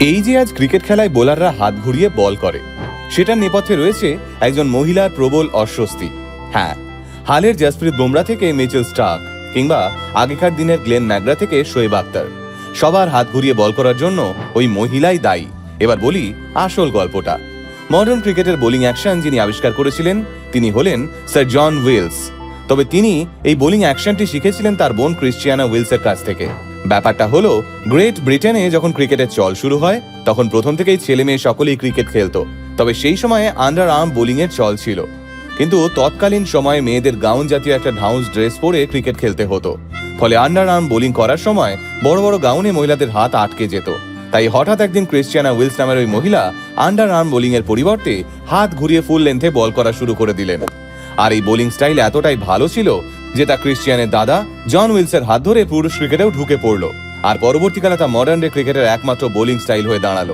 এই যে আজ ক্রিকেট খেলায় বোলাররা হাত ঘুরিয়ে বল করে, সেটার নেপথ্যে রয়েছে একজন মহিলার প্রবল অস্বস্তি। হ্যাঁ হালের জসপ্রীত বুমরা থেকে মিচেল স্টার্ক কিংবা আগেকার দিনের গ্লেন ম্যাগরা থেকে শোয়েব আক্তার সবার হাত ঘুরিয়ে বল করার জন্য ওই মহিলাই দায়ী। এবার বলি আসল গল্পটা। মডার্ন ক্রিকেটের বোলিং অ্যাকশন যিনি আবিষ্কার করেছিলেন, তিনি হলেন স্যার জন উইলস। তবে তিনি এই বোলিং অ্যাকশনটি শিখেছিলেন তার বোন ক্রিশ্চিয়ানা উইলসের কাছ থেকে। ব্যাপারটা হলো, গ্রেট ব্রিটেনে যখন ক্রিকেটের চল শুরু হয়, তখন প্রথম থেকেই ছেলে মেয়ে সকলেই ক্রিকেট খেলতো। তবে সেই সময়ে আন্ডার আর্ম বোলিং এর চল ছিল। কিন্তু তৎকালীন সময়ে মেয়েদের গাউন জাতীয় একটা ঢাউস ড্রেস পরে ক্রিকেট খেলতে হতো। ফলে আন্ডার আর্ম বোলিং করার সময় বড় বড় গাউনে মহিলাদের হাত আটকে যেত। তাই হঠাৎ একদিন ক্রিশ্চিয়ানা উইলস নামের ওই মহিলা আন্ডার আর্ম বোলিং এর পরিবর্তে হাত ঘুরিয়ে ফুল লেন্থে বল করা শুরু করে দিলেন। আর এই বোলিং স্টাইল এতটাই ভালো ছিল যে তা ক্রিশ্চিয়ানের দাদা জন উইলসের হাত ধরে পুরুষ ক্রিকেটেও ঢুকে পড়ল। আর পরবর্তীকালে তা মডার্ন ডে ক্রিকেটের একমাত্র বোলিং স্টাইল হয়ে দাঁড়াল।